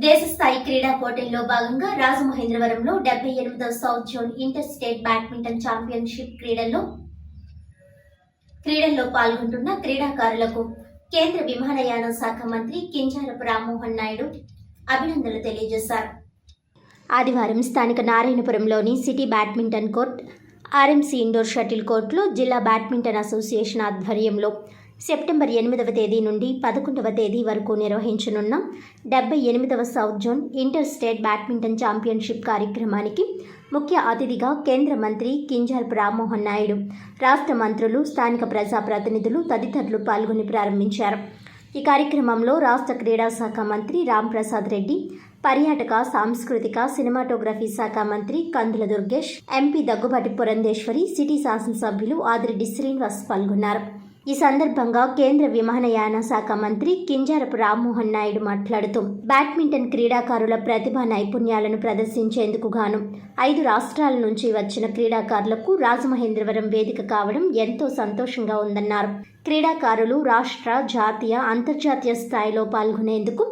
దేశ స్థాయి క్రీడా పోటీల్లో భాగంగా రాజమహేంద్రవరంలో డెబ్బై ఎనిమిదవ south zone inter state badminton championship క్రీడల్లో క్రీడల్లో పాల్గొంటున్న క్రీడాకారులకు కేంద్ర విమానయాన శాఖ మంత్రి కింజారపు రామ్మోహన్ నాయుడు అభినందనలు తెలియజేశారు. ఆదివారం స్థానిక నారాయణపురంలోని city badminton court R M C indoor shuttle కోర్టులో జిల్లా బ్యాడ్మింటన్ అసోసియేషన్ ఆధ్వర్యంలో సెప్టెంబర్ ఎనిమిదవ తేదీ నుండి పదకొండవ తేదీ వరకు నిర్వహించనున్న డెబ్బై ఎనిమిదవ south zone inter state badminton championship కార్యక్రమానికి ముఖ్య అతిథిగా కేంద్ర మంత్రి కింజార్పు రామ్మోహన్ నాయుడు రాష్ట్ర మంత్రులు స్థానిక ప్రజాప్రతినిధులు తదితరులు పాల్గొని ప్రారంభించారు. ఈ కార్యక్రమంలో రాష్ట్ర క్రీడా శాఖ మంత్రి రాంప్రసాద్ రెడ్డి పర్యాటక సాంస్కృతిక సినిమాటోగ్రఫీ శాఖ మంత్రి కందుల దుర్గేష్ ఎంపీ దగ్గుబాటి పురంధేశ్వరి సిటీ శాసనసభ్యులు ఆదిరెడ్డి శ్రీనివాస్ పాల్గొన్నారు. ఈ సందర్భంగా కేంద్ర విమానయాన శాఖ మంత్రి కింజారపు రామ్మోహన్ నాయుడు మాట్లాడుతూ బ్యాడ్మింటన్ క్రీడాకారుల ప్రతిభా నైపుణ్యాలను ప్రదర్శించేందుకు గాను ఐదు రాష్ట్రాల నుంచి వచ్చిన క్రీడాకారులకు రాజమహేంద్రవరం వేదిక కావడం ఎంతో సంతోషంగా ఉందన్నారు. క్రీడాకారులు రాష్ట్ర జాతీయ అంతర్జాతీయ స్థాయిలో పాల్గొనేందుకు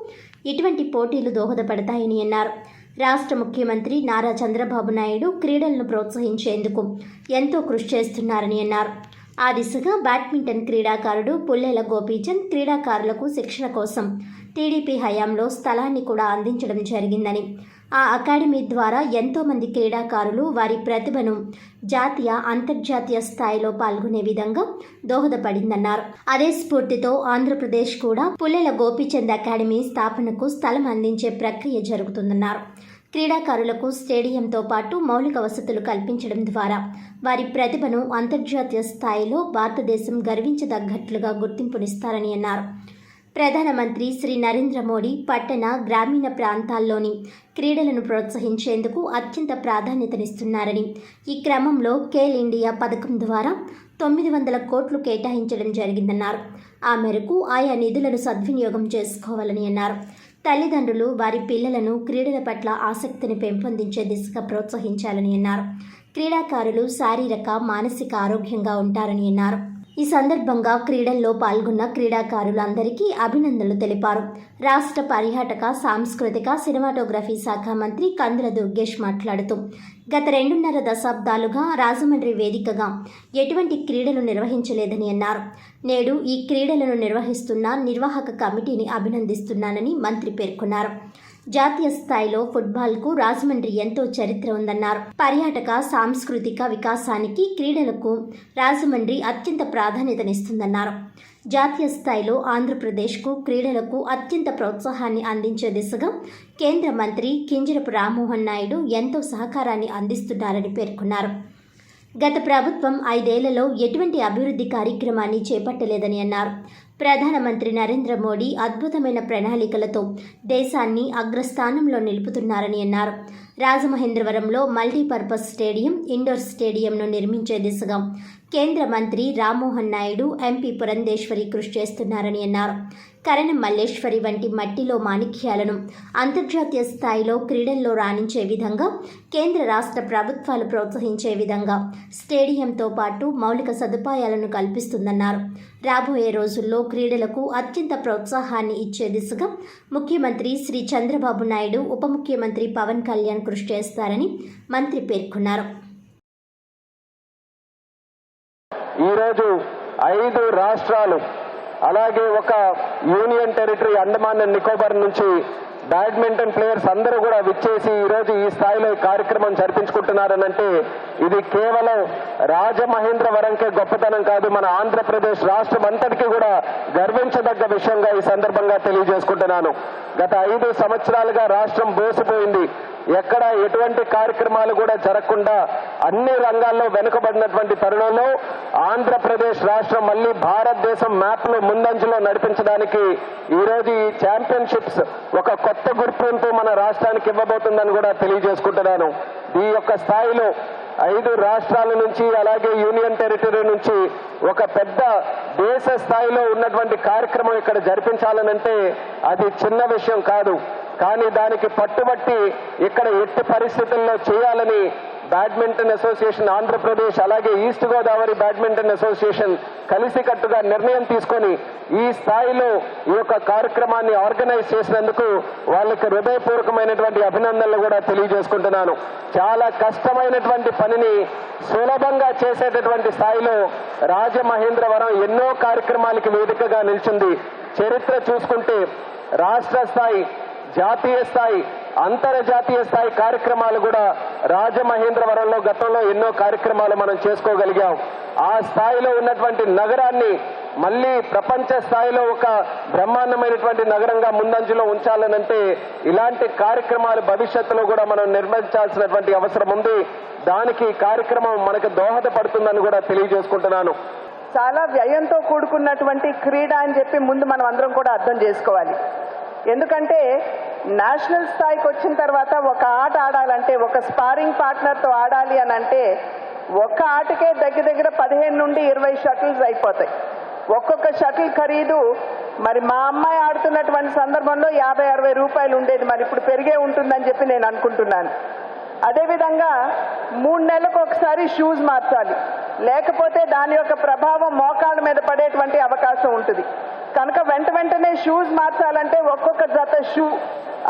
ఇటువంటి పోటీలు దోహదపడతాయని అన్నారు. రాష్ట్ర ముఖ్యమంత్రి నారా చంద్రబాబు నాయుడు క్రీడలను ప్రోత్సహించేందుకు ఎంతో కృషి చేస్తున్నారని అన్నారు. ఆ దిశగా బ్యాడ్మింటన్ క్రీడాకారుడు పుల్లెల గోపీచంద్ క్రీడాకారులకు శిక్షణ కోసం టీడీపీ హయాంలో స్థలాన్ని కూడా అందించడం జరిగిందని. ఆ అకాడమీ ద్వారా ఎంతోమంది క్రీడాకారులు వారి ప్రతిభను జాతీయ అంతర్జాతీయ స్థాయిలో పాల్గొనే విధంగా దోహదపడిందన్నారు. అదే స్ఫూర్తితో ఆంధ్రప్రదేశ్ కూడా పుల్లెల గోపీచంద్ అకాడమీ స్థాపనకు స్థలం అందించే ప్రక్రియ జరుగుతుందన్నారు. క్రీడాకారులకు స్టేడియంతో పాటు మౌలిక వసతులు కల్పించడం ద్వారా వారి ప్రతిభను అంతర్జాతీయ స్థాయిలో భారతదేశం గర్వించదగ్గట్లుగా గుర్తింపునిస్తారని అన్నారు. ప్రధానమంత్రి శ్రీ నరేంద్ర మోడీ పట్టణ గ్రామీణ ప్రాంతాల్లోని క్రీడలను ప్రోత్సహించేందుకు అత్యంత ప్రాధాన్యతనిస్తున్నారని ఈ క్రమంలో కేల్ ఇండియా పథకం ద్వారా తొమ్మిది వందల కోట్లు కేటాయించడం జరిగిందన్నారు. ఆ మేరకు ఆయా నిధులను సద్వినియోగం చేసుకోవాలని అన్నారు. తల్లిదండ్రులు వారి పిల్లలను క్రీడల పట్ల ఆసక్తిని పెంపొందించే దిశగా ప్రోత్సహించాలని అన్నారు. క్రీడాకారులు శారీరక మానసిక ఆరోగ్యంగా ఉంటారని అన్నారు. ఈ సందర్భంగా క్రీడల్లో పాల్గొన్న క్రీడాకారులందరికీ అభినందనలు తెలిపారు. రాష్ట్ర పర్యాటక సాంస్కృతిక సినిమాటోగ్రఫీ శాఖ మంత్రి కందుల దుర్గేష్ మాట్లాడుతూ గత రెండున్నర దశాబ్దాలుగా రాజమండ్రి వేదికగా ఎటువంటి క్రీడలు నిర్వహించలేదని అన్నారు. నేడు ఈ క్రీడలను నిర్వహిస్తున్న నిర్వాహక కమిటీని అభినందిస్తున్నానని మంత్రి పేర్కొన్నారు. జాతీయ స్థాయిలో ఫుట్బాల్కు రాజమండ్రి ఎంతో చరిత్ర ఉందన్నారు. పర్యాటక సాంస్కృతిక వికాసానికి క్రీడలకు రాజమండ్రి అత్యంత ప్రాధాన్యతనిస్తుందన్నారు. జాతీయ స్థాయిలో ఆంధ్రప్రదేశ్కు క్రీడలకు అత్యంత ప్రోత్సాహాన్ని అందించే దిశగా కేంద్ర మంత్రి కింజరపు రామ్మోహన్ నాయుడు ఎంతో సహకారాన్ని అందిస్తున్నారని పేర్కొన్నారు. గత ప్రభుత్వం ఐదేళ్ళలో ఎటువంటి అభివృద్ధి కార్యక్రమాన్ని చేపట్టలేదని అన్నారు. ప్రధానమంత్రి నరేంద్ర మోడీ అద్భుతమైన ప్రణాళికలతో దేశాన్ని అగ్రస్థానంలో నిలుపుతున్నారని అన్నారు. రాజమహేంద్రవరంలో మల్టీపర్పస్ స్టేడియం ఇండోర్ స్టేడియంను నిర్మించే దిశగా కేంద్ర మంత్రి రామ్మోహన్ నాయుడు ఎంపీ పురంధేశ్వరి కృషి చేస్తున్నారని అన్నారు. కరణం మల్లేశ్వరి వంటి మట్టిలో మాణిక్యాలను అంతర్జాతీయ స్థాయిలో క్రీడల్లో రాణించే విధంగా కేంద్ర రాష్ట్ర ప్రభుత్వాలు ప్రోత్సహించే విధంగా స్టేడియంతో పాటు మౌలిక సదుపాయాలను కల్పిస్తుందన్నారు. రాబోయే రోజుల్లో క్రీడలకు అత్యంత ప్రోత్సాహాన్ని ఇచ్చే దిశగా ముఖ్యమంత్రి శ్రీ చంద్రబాబు నాయుడు ఉప ముఖ్యమంత్రి పవన్ కళ్యాణ్ కృషి చేస్తారని మంత్రి పేర్కొన్నారు. ఈరోజు ఐదు రాష్ట్రాలు అలాగే ఒక union territory Andaman and Nicobar నుంచి బ్యాడ్మింటన్ ప్లేయర్స్ అందరూ కూడా విచ్చేసి ఈరోజు ఈ స్థాయిలో ఈ కార్యక్రమం జరిపించుకుంటున్నారనంటే ఇది కేవలం రాజమహేంద్రవరంకే గొప్పతనం కాదు మన ఆంధ్రప్రదేశ్ రాష్ట్రం అంతటికీ కూడా గర్వించదగ్గ విషయంగా ఈ సందర్భంగా తెలియజేసుకుంటున్నాను. గత ఐదు సంవత్సరాలుగా రాష్ట్రం బోసిపోయింది. ఎక్కడ ఎటువంటి కార్యక్రమాలు కూడా జరగకుండా అన్ని రంగాల్లో వెనుకబడినటువంటి తరుణంలో ఆంధ్రప్రదేశ్ రాష్ట్రం మళ్ళీ భారతదేశం మ్యాప్లో ముందంజలో నడిపించడానికి ఈరోజు ఈ ఛాంపియన్షిప్స్ ఒక కొత్త గుర్తింపు మన రాష్ట్రానికి ఇవ్వబోతుందని కూడా తెలియజేసుకుంటున్నాను. ఈ యొక్క స్థాయిలో ఐదు రాష్ట్రాల నుంచి అలాగే యూనియన్ టెరిటరీ నుంచి ఒక పెద్ద దేశ స్థాయిలో ఉన్నటువంటి కార్యక్రమం ఇక్కడ జరిపించాలనంటే అది చిన్న విషయం కాదు. కానీ దానికి పట్టుబట్టి ఇక్కడ ఎట్టి పరిస్థితుల్లో చేయాలని బ్యాడ్మింటన్ అసోసియేషన్ ఆంధ్రప్రదేశ్ అలాగే ఈస్ట్ గోదావరి బ్యాడ్మింటన్ అసోసియేషన్ కలిసికట్టుగా నిర్ణయం తీసుకొని ఈ స్థాయిలో ఈ యొక్క కార్యక్రమాన్ని ఆర్గనైజ్ చేసినందుకు వాళ్ళకి హృదయపూర్వకమైనటువంటి అభినందనలు కూడా తెలియజేసుకుంటున్నాను. చాలా కష్టమైనటువంటి పనిని సులభంగా చేసేటటువంటి స్థాయిలో రాజమహేంద్రవరం ఎన్నో కార్యక్రమాలకి వేదికగా నిలిచింది. చరిత్ర చూసుకుంటే రాష్ట్ర స్థాయి జాతీయ స్థాయి అంతర్జాతీయ స్థాయి కార్యక్రమాలు కూడా రాజమహేంద్రవరంలో గతంలో ఎన్నో కార్యక్రమాలు మనం చేసుకోగలిగాం. ఆ స్థాయిలో ఉన్నటువంటి నగరాన్ని మళ్ళీ ప్రపంచ స్థాయిలో ఒక బ్రహ్మాండమైనటువంటి నగరంగా ముందంజలో ఉంచాలనంటే ఇలాంటి కార్యక్రమాలు భవిష్యత్తులో కూడా మనం నిర్మించాల్సినటువంటి అవసరం ఉంది. దానికి కార్యక్రమం మనకు దోహదపడుతుందని కూడా తెలియజేసుకుంటున్నాను. చాలా వ్యయంతో కూడుకున్నటువంటి క్రీడ అని చెప్పి ముందు మనం అందరం కూడా అర్థం చేసుకోవాలి. ఎందుకంటే నేషనల్ స్థాయికి వచ్చిన తర్వాత ఒక ఆట ఆడాలంటే ఒక స్పారింగ్ పార్ట్నర్తో ఆడాలి అని అంటే ఒక్క ఆటకే దగ్గర దగ్గర పదిహేను నుండి ఇరవై షటిల్స్ అయిపోతాయి. ఒక్కొక్క షటిల్ ఖరీదు. మరి మా అమ్మాయి ఆడుతున్నటువంటి సందర్భంలో యాభై అరవై రూపాయలు ఉండేది. మరి ఇప్పుడు పెరిగే ఉంటుందని చెప్పి నేను అనుకుంటున్నాను. అదేవిధంగా మూడు నెలలకు ఒకసారి షూస్ మార్చాలి. లేకపోతే దాని యొక్క ప్రభావం మోకాళ్ళ మీద పడేటువంటి అవకాశం ఉంటుంది. కనుక వెంట వెంటనే షూస్ మార్చాలంటే ఒక్కొక్క జత షూ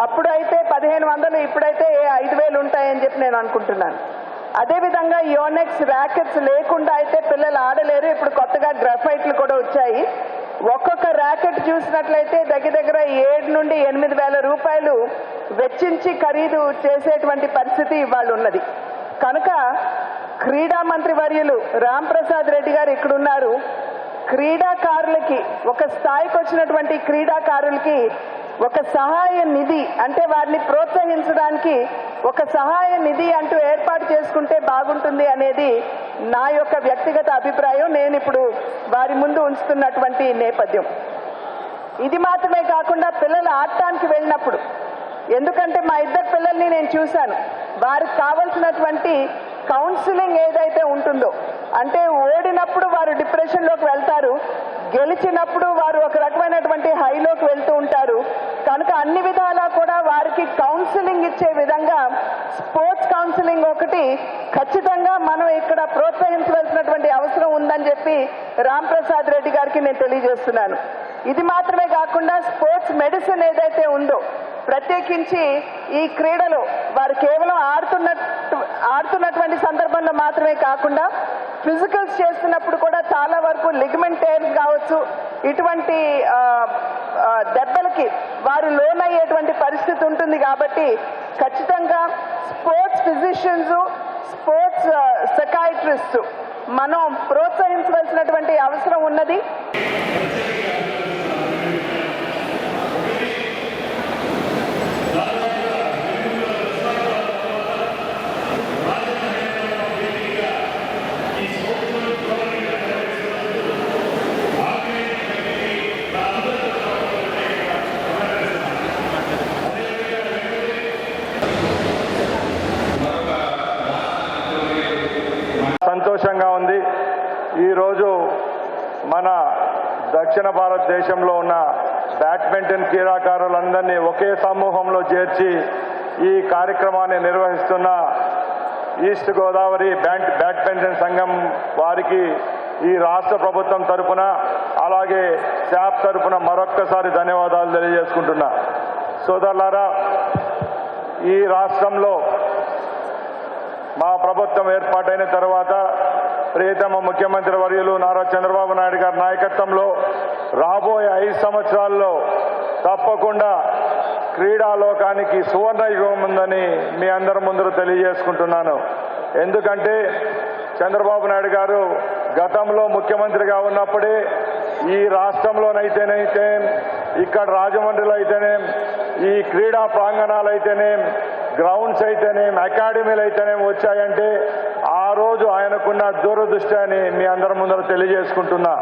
అప్పుడు అయితే పదిహేను వందలు ఇప్పుడైతే ఐదు వేలు ఉంటాయని చెప్పి నేను అనుకుంటున్నాను. అదేవిధంగా యోనెక్స్ ర్యాకెట్స్ లేకుండా అయితే పిల్లలు ఆడలేరు. ఇప్పుడు కొత్తగా గ్రఫైట్లు కూడా వచ్చాయి. ఒక్కొక్క ర్యాకెట్ చూసినట్లయితే దగ్గర దగ్గర ఏడు నుండి ఎనిమిది వేల రూపాయలు వెచ్చించి ఖరీదు చేసేటువంటి పరిస్థితి ఇవాళ ఉన్నది. కనుక క్రీడా మంత్రి వర్యులు రామ్ ప్రసాద్ రెడ్డి గారు ఇక్కడ ఉన్నారు క్రీడాకారులకి ఒక స్థాయికి వచ్చినటువంటి క్రీడాకారులకి ఒక సహాయ నిధి అంటే వారిని ప్రోత్సహించడానికి ఒక సహాయ నిధి అంటూ ఏర్పాటు చేసుకుంటే బాగుంటుంది అనేది నా యొక్క వ్యక్తిగత అభిప్రాయం. నేను ఇప్పుడు వారి ముందు ఉంచుతున్నటువంటి నేపథ్యం. ఇది మాత్రమే కాకుండా పిల్లలు ఆడటానికి వెళ్ళినప్పుడు ఎందుకంటే మా ఇద్దరు పిల్లల్ని నేను చూశాను. వారికి కావలసినటువంటి కౌన్సిలింగ్ ఏదైతే ఉంటుందో అంటే ఓడినప్పుడు వారు డిప్రెషన్లోకి వెళ్తారు గెలిచినప్పుడు వారు ఒక రకమైనటువంటి హైలోకి వెళ్తూ ఉంటారు. కనుక అన్ని విధాలా కూడా వారికి కౌన్సిలింగ్ ఇచ్చే విధంగా స్పోర్ట్స్ కౌన్సిలింగ్ ఒకటి ఖచ్చితంగా మనం ఇక్కడ ప్రోత్సహించవలసినటువంటి అవసరం ఉందని చెప్పి రామ్ ప్రసాద్ రెడ్డి గారికి నేను తెలియజేస్తున్నాను. ఇది మాత్రమే కాకుండా స్పోర్ట్స్ మెడిసిన్ ఏదైతే ఉందో ప్రత్యేకించి ఈ క్రీడలో వారు కేవలం ఆడుతున్నట్టు ఆడుతున్నటువంటి సందర్భంలో మాత్రమే కాకుండా ఫిజికల్స్ చేస్తున్నప్పుడు కూడా చాలా వరకు లిగమెంట్ టైర్స్ కావచ్చు ఇటువంటి దెబ్బలకి వారు లోన్ అయ్యేటువంటి పరిస్థితి ఉంటుంది కాబట్టి ఖచ్చితంగా స్పోర్ట్స్ ఫిజిషియన్స్ స్పోర్ట్స్ సెకాయిట్రిస్ట్ మనం ప్రోత్సహించవలసినటువంటి అవసరం ఉన్నది సంతోషంగా ఉంది ఈరోజు మన దక్షిణ భారతదేశంలో ఉన్న బ్యాడ్మింటన్ క్రీడాకారులందరినీ ఒకే సమూహంలో చేర్చి ఈ కార్యక్రమాన్ని నిర్వహిస్తున్న ఈస్ట్ గోదావరి బ్యాంక్ బ్యాడ్మింటన్ సంఘం వారికి ఈ రాష్ట్ర ప్రభుత్వం తరపున అలాగే శాప్ తరపున మరొక్కసారి ధన్యవాదాలు తెలియజేసుకుంటున్నా. సోదరులారా ఈ రాష్ట్రంలో మా ప్రభుత్వం ఏర్పాటైన తర్వాత ప్రియతమ ముఖ్యమంత్రి వర్యులు నారా చంద్రబాబు నాయుడు గారి నాయకత్వంలో రాబోయే ఐదు సంవత్సరాల్లో తప్పకుండా క్రీడాలోకానికి సువర్ణ యుగం ఉందని మీ అందరి ముందర తెలియజేసుకుంటున్నాను. ఎందుకంటే చంద్రబాబు నాయుడు గారు గతంలో ముఖ్యమంత్రిగా ఉన్నప్పుడే ఈ రాష్ట్రంలోనైతేనైతే ఇక్కడ రాజమండ్రిలో అయితేనే ఈ క్రీడా ప్రాంగణాలు అయితేనేం గ్రౌండ్స్ అయితేనేం అకాడమీలు అయితేనేం వచ్చాయంటే ఆ రోజు ఆయనకున్న దూరదృష్టి అని మీ అందరి ముందర తెలియజేసుకుంటున్నా.